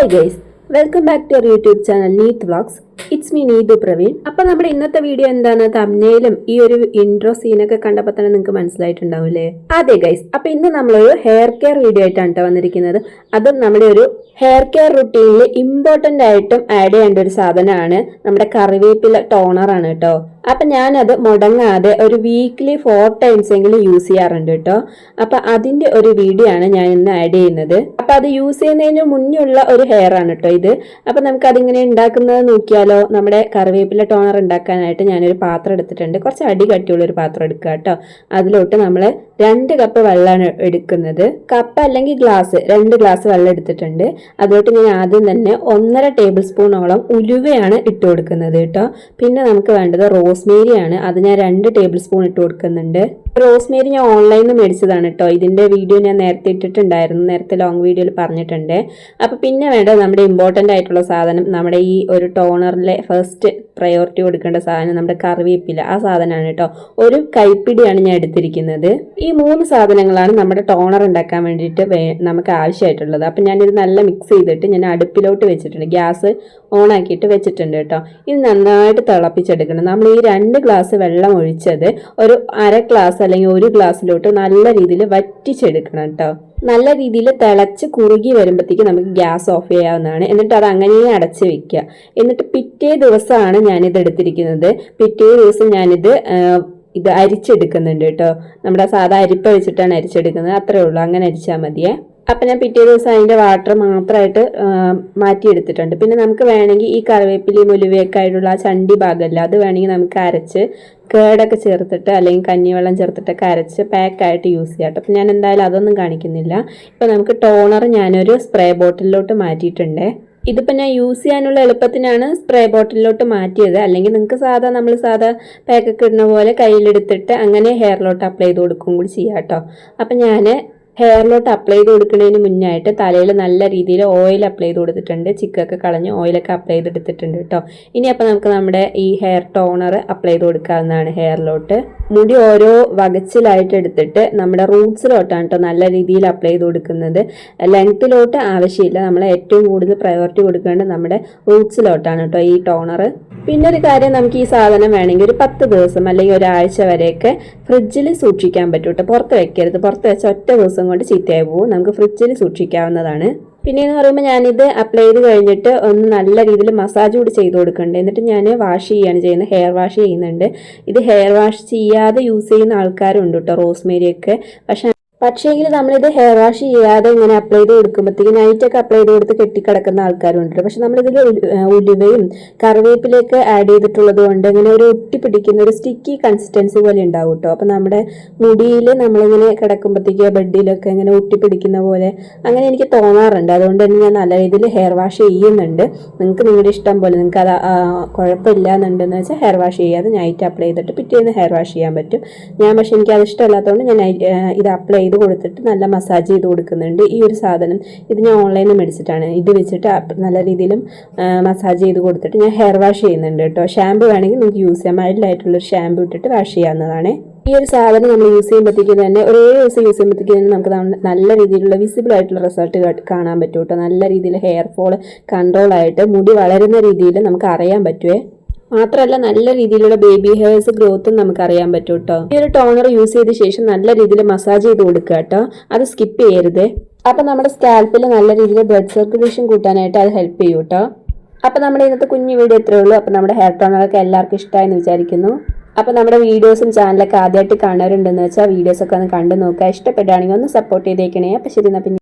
Hi guys welcome back to our YouTube channel Neeth vlogs it's me Neethu Praveen അപ്പോൾ നമ്മുടെ ഇന്നത്തെ video എന്താണ്? തമ്നയിലും ഈ ഒരു ഇൻട്രോ സീനൊക്കെ കണ്ടപ്പോൾ തന്നെ നിങ്ങൾക്ക് മനസ്സിലായിട്ടുണ്ടാവില്ലേ? അതെ ഗൈസ് അപ്പോൾ ഇന്ന് നമ്മളൊരു ഹെയർ കെയർ വീഡിയോ ആയിട്ടാണ് കേട്ടോ വന്നിരിക്കുന്നത്. അതും നമ്മുടെ ഒരു ഹെയർ കെയർ റുട്ടീനിൽ ഇമ്പോർട്ടന്റ് ആയിട്ടും ആഡ് ചെയ്യേണ്ട ഒരു സാധനമാണ് നമ്മുടെ കറിവേപ്പില ടോണറാണ് കേട്ടോ അപ്പം ഞാനത് മുടങ്ങാതെ ഒരു വീക്ക്ലി ഫോർ ടൈംസ് എങ്കിലും യൂസ് ചെയ്യാറുണ്ട് കേട്ടോ അപ്പം അതിന്റെ ഒരു വീഡിയോ ആണ് ഞാൻ ഇന്ന് ആഡ് ചെയ്യുന്നത്. അപ്പം അത് യൂസ് ചെയ്യുന്നതിന് മുന്നുള്ള ഒരു ഹെയർ ആണ് കേട്ടോ ഇത്. അപ്പോൾ നമുക്ക് അതിങ്ങനെ ഉണ്ടാക്കുന്നത് നോക്കിയാലോ? നമ്മുടെ കറിവേപ്പില ടോണർ ഉണ്ടാക്കാനായിട്ട് ഞാനൊരു പാത്രം എടുത്തിട്ടുണ്ട്. കുറച്ച് അടി കട്ടിയുള്ള ഒരു പാത്രം എടുക്കുക കേട്ടോ അതിലോട്ട് നമ്മൾ രണ്ട് കപ്പ് വെള്ളമാണ് എടുക്കുന്നത്. കപ്പ് അല്ലെങ്കിൽ ഗ്ലാസ് രണ്ട് ഗ്ലാസ് വെള്ളം എടുത്തിട്ടുണ്ട്. അതിലോട്ട് ഞാൻ ആദ്യം തന്നെ ഒന്നര ടേബിൾ സ്പൂണോളം ഉലുവയാണ് ഇട്ട് കൊടുക്കുന്നത് കേട്ടോ പിന്നെ നമുക്ക് വേണ്ടത് റോസ്മേരിയാണ് അത് ഞാൻ രണ്ട് ടേബിൾ സ്പൂൺ ഇട്ട് കൊടുക്കുന്നുണ്ട്. റോസ്മേരി ഞാൻ ഓൺലൈനിൽ നിന്ന് മേടിച്ചതാണ് കേട്ടോ ഇതിന്റെ വീഡിയോ ഞാൻ നേരത്തെ ഇട്ടിട്ടുണ്ടായിരുന്നു. നേരത്തെ ലോങ് വീഡിയോയിൽ പറഞ്ഞിട്ടുണ്ട്. അപ്പോൾ പിന്നെ വേണ്ട നമ്മുടെ ഇമ്പോർട്ടന്റ് ആയിട്ടുള്ള സാധനം നമ്മുടെ ഈ ഒരു ടോണറിലെ ഫസ്റ്റ് പ്രയോറിറ്റി കൊടുക്കേണ്ട സാധനം നമ്മുടെ കറിവേപ്പില. ആ സാധനമാണ് കേട്ടോ ഒരു കൈപ്പിടിയാണ് ഞാൻ എടുത്തിരിക്കുന്നത്. ഈ മൂന്ന് സാധനങ്ങളാണ് നമ്മുടെ ടോണർ ഉണ്ടാക്കാൻ വേണ്ടിയിട്ട് നമുക്ക് ആവശ്യമായിട്ടുള്ളത്. അപ്പം ഞാനിത് നല്ല മിക്സ് ചെയ്തിട്ട് ഞാൻ അടുപ്പിലോട്ട് വെച്ചിട്ടുണ്ട്. ഗ്യാസ് ഓൺ ആക്കിയിട്ട് വെച്ചിട്ടുണ്ട് കേട്ടോ ഇത് നന്നായിട്ട് തിളപ്പിച്ചെടുക്കണം. നമ്മൾ ഈ രണ്ട് ഗ്ലാസ് വെള്ളം ഒഴിച്ചത് ഒരു അര ഗ്ലാസ് അല്ലെങ്കിൽ ഒരു ഗ്ലാസ്സിലോട്ട് നല്ല രീതിയിൽ വറ്റിച്ചെടുക്കണം കേട്ടോ. നല്ല രീതിയിൽ തിളച്ച് കുറുകി വരുമ്പോഴത്തേക്ക് നമുക്ക് ഗ്യാസ് ഓഫ് ചെയ്യാവുന്നതാണ്. എന്നിട്ട് അത് അങ്ങനെ അടച്ച് വെക്കുക. എന്നിട്ട് പിറ്റേ ദിവസമാണ് ഞാനിത് എടുത്തിരിക്കുന്നത്. പിറ്റേ ദിവസം ഞാനിത് ഇത് അരിച്ചെടുക്കുന്നുണ്ട് കേട്ടോ. നമ്മുടെ സാധാ അരിപ്പ വെച്ചിട്ടാണ് അരിച്ചെടുക്കുന്നത്. അത്രേ ഉള്ളൂ. അങ്ങനെ അരിച്ചാൽ മതിയേ. അപ്പം ഞാൻ പിറ്റേ ദിവസം അതിന്റെ വാട്ടർ മാത്രമായിട്ട് മാറ്റിയെടുത്തിട്ടുണ്ട്. പിന്നെ നമുക്ക് വേണമെങ്കിൽ ഈ കറിവേപ്പിലയും മുലുവയൊക്കെ ആയിട്ടുള്ള ആ ചണ്ടി ഭാഗമല്ല അത് വേണമെങ്കിൽ നമുക്ക് അരച്ച് കേടൊക്കെ ചേർത്തിട്ട് അല്ലെങ്കിൽ കഞ്ഞിവെള്ളം ചേർത്തിട്ടൊക്കെ അരച്ച് പാക്കായിട്ട് യൂസ് ചെയ്യാം അപ്പം ഞാൻ എന്തായാലും അതൊന്നും കാണിക്കുന്നില്ല. ഇപ്പം നമുക്ക് ടോണർ ഞാനൊരു സ്പ്രേ ബോട്ടിലോട്ട് മാറ്റിയിട്ടുണ്ട്. ഇതിപ്പോൾ ഞാൻ യൂസ് ചെയ്യാനുള്ള എളുപ്പത്തിനാണ് സ്പ്രേ ബോട്ടിലോട്ട് മാറ്റിയത്. അല്ലെങ്കിൽ നിങ്ങൾക്ക് സാധാ നമ്മൾ സാധാ പാക്കൊക്കെ ഇടുന്ന പോലെ കയ്യിലെടുത്തിട്ട് അങ്ങനെ ഹെയറിലോട്ട് അപ്ലൈ ചെയ്ത് കൊടുക്കും കൂടി ചെയ്യാം കേട്ടോ. അപ്പം ഞാൻ ഹെയറിലോട്ട് അപ്ലൈ ചെയ്ത് കൊടുക്കുന്നതിന് മുന്നായിട്ട് തലയിൽ നല്ല രീതിയിൽ ഓയിൽ അപ്ലൈ ചെയ്ത് കൊടുത്തിട്ടുണ്ട് ചിക്കൊക്കെ കളഞ്ഞ് ഓയിലൊക്കെ അപ്ലൈ ചെയ്തെടുത്തിട്ടുണ്ട് കേട്ടോ. ഇനി അപ്പോൾ നമുക്ക് നമ്മുടെ ഈ ഹെയർ ടോണർ അപ്ലൈ ചെയ്ത് കൊടുക്കാവുന്നതാണ് ഹെയറിലോട്ട് മുടി ഓരോ വകച്ചിലായിട്ട് എടുത്തിട്ട് നമ്മുടെ റൂട്ട്സിലോട്ടാണ് കേട്ടോ നല്ല രീതിയിൽ അപ്ലൈ ചെയ്ത് കൊടുക്കുന്നത് ലെങ്ത്തിലോട്ട് ആവശ്യമില്ല. നമ്മൾ ഏറ്റവും കൂടുതൽ പ്രയോറിറ്റി കൊടുക്കേണ്ടത് നമ്മുടെ റൂട്ട്സിലോട്ടാണ് കേട്ടോ ഈ ടോണർ പിന്നെ ഒരു കാര്യം നമുക്ക് ഈ സാധനം വേണമെങ്കിൽ ഒരു പത്ത് ദിവസം അല്ലെങ്കിൽ ഒരാഴ്ച വരെയൊക്കെ ഫ്രിഡ്ജിൽ സൂക്ഷിക്കാൻ പറ്റും പുറത്ത് വെക്കരുത്. പുറത്ത് വെച്ച ഒറ്റ ദിവസം കൊണ്ട് ചീത്തയായി പോകും നമുക്ക് ഫ്രിഡ്ജിൽ സൂക്ഷിക്കാവുന്നതാണ്. പിന്നെ എന്ന് പറയുമ്പോൾ ഞാനിത് അപ്ലൈ ചെയ്ത് കഴിഞ്ഞിട്ട് ഒന്ന് നല്ല രീതിയിൽ മസാജ് കൂടി ചെയ്ത് കൊടുക്കുന്നുണ്ട്. എന്നിട്ട് ഞാൻ വാഷ് ചെയ്യാണ് ചെയ്യുന്നത്. ഹെയർ വാഷ് ചെയ്യുന്നുണ്ട്. ഇത് ഹെയർ വാഷ് ചെയ്യാതെ യൂസ് ചെയ്യുന്ന ആൾക്കാരുണ്ട് കേട്ടോ റോസ്മേരിയൊക്കെ പക്ഷെ പക്ഷേങ്കിൽ നമ്മളിത് ഹെയർ വാഷ് ചെയ്യാതെ ഇങ്ങനെ അപ്ലൈ ചെയ്ത് കൊടുക്കുമ്പോഴത്തേക്ക് നൈറ്റൊക്കെ അപ്ലൈ ചെയ്ത് കൊടുത്ത് കെട്ടിക്കിടക്കുന്ന ആൾക്കാരുണ്ട് പക്ഷെ നമ്മളിതിൽ ഉലുവയും കറിവേപ്പിലയൊക്കെ ആഡ് ചെയ്തിട്ടുള്ളത് കൊണ്ട് ഇങ്ങനെ ഒരു ഒട്ടി പിടിക്കുന്ന ഒരു സ്റ്റിക്കി കൺസിസ്റ്റൻസി പോലെ ഉണ്ടാവും കേട്ടോ അപ്പം നമ്മുടെ മുടിയിൽ നമ്മളിങ്ങനെ കിടക്കുമ്പോഴത്തേക്ക് ബെഡിലൊക്കെ ഇങ്ങനെ ഒട്ടി പിടിക്കുന്ന പോലെ അങ്ങനെ എനിക്ക് തോന്നാറുണ്ട്. അതുകൊണ്ട് തന്നെ ഞാൻ നല്ല രീതിയിൽ ഹെയർ വാഷ് ചെയ്യുന്നുണ്ട്. നിങ്ങൾക്ക് നിങ്ങളുടെ ഇഷ്ടം പോലെ നിങ്ങൾക്ക് അത് കുഴപ്പമില്ല എന്നുണ്ടെന്ന് വെച്ചാൽ ഹെയർ വാഷ് ചെയ്യാതെ നൈറ്റ് അപ്ലൈ ചെയ്തിട്ട് പിറ്റേന്ന് ഹെയർ വാഷ് ചെയ്യാൻ പറ്റും. ഞാൻ പക്ഷേ എനിക്ക് അത് ഇഷ്ടമല്ലാത്തതുകൊണ്ട് ഞാൻ ഇത് അപ്ലൈ ചെയ്ത് കൊടുത്തിട്ട് നല്ല മസാജ് ചെയ്ത് കൊടുക്കുന്നുണ്ട്. ഈ ഒരു സാധനം ഇത് ഞാൻ ഓൺലൈനിൽ മേടിച്ചിട്ടാണ്. ഇത് വെച്ചിട്ട് നല്ല രീതിയിലും മസാജ് ചെയ്ത് കൊടുത്തിട്ട് ഞാൻ ഹെയർ വാഷ് ചെയ്യുന്നുണ്ട് കേട്ടോ. ഷാമ്പു വേണമെങ്കിൽ നിങ്ങൾക്ക് യൂസ് ചെയ്യാം. മൈൽഡായിട്ടുള്ളൊരു ഷാമ്പു ഇട്ടിട്ട് വാഷ് ചെയ്യാവുന്നതാണ്. ഈ ഒരു സാധനം നമ്മൾ യൂസ് ചെയ്യുമ്പോഴത്തേക്ക് തന്നെ ഒരേ ദിവസം യൂസ് ചെയ്യുമ്പോഴത്തേക്ക് തന്നെ നമുക്ക് നല്ല രീതിയിലുള്ള വിസിബിൾ ആയിട്ടുള്ള റിസൾട്ട് കാണാൻ പറ്റും കേട്ടോ. നല്ല രീതിയിൽ ഹെയർ ഫോൾ കൺട്രോൾ ആയിട്ട് മുടി വളരുന്ന രീതിയിൽ നമുക്ക് അറിയാൻ പറ്റുമേ മാത്രമല്ല നല്ല രീതിയിലുള്ള ബേബി ഹെയർസ് ഗ്രോത്തും നമുക്ക് അറിയാൻ പറ്റും കേട്ടോ ഈ ഒരു ടോണർ യൂസ് ചെയ്ത ശേഷം നല്ല രീതിയിൽ മസാജ് ചെയ്ത് കൊടുക്കുക കേട്ടോ അത് സ്കിപ്പ് ചെയ്യരുത്. അപ്പം നമ്മുടെ സ്കാൽപ്പിൽ നല്ല രീതിയിൽ ബ്ലഡ് സർക്കുലേഷൻ കൂട്ടാനായിട്ട് അത് ഹെൽപ്പ് ചെയ്യും കേട്ടോ അപ്പം നമ്മുടെ ഇന്നത്തെ കുഞ്ഞു വീഡിയോ ഇത്രയേ ഉള്ളൂ. അപ്പം നമ്മുടെ ഹെയർ ടോണറൊക്കെ എല്ലാവർക്കും ഇഷ്ടമായെന്ന് വിചാരിക്കുന്നു. അപ്പം നമ്മുടെ വീഡിയോസും ചാനലൊക്കെ ആദ്യമായിട്ട് കാണാറുണ്ടെന്ന് വെച്ചാൽ വീഡിയോസൊക്കെ ഒന്ന് കണ്ടു നോക്കുക. ഇഷ്ടപ്പെടുകയാണെങ്കിൽ ഒന്ന് സപ്പോർട്ട് ചെയ്തേക്കണേ. അപ്പം ശരി എന്നാൽ പിന്നെ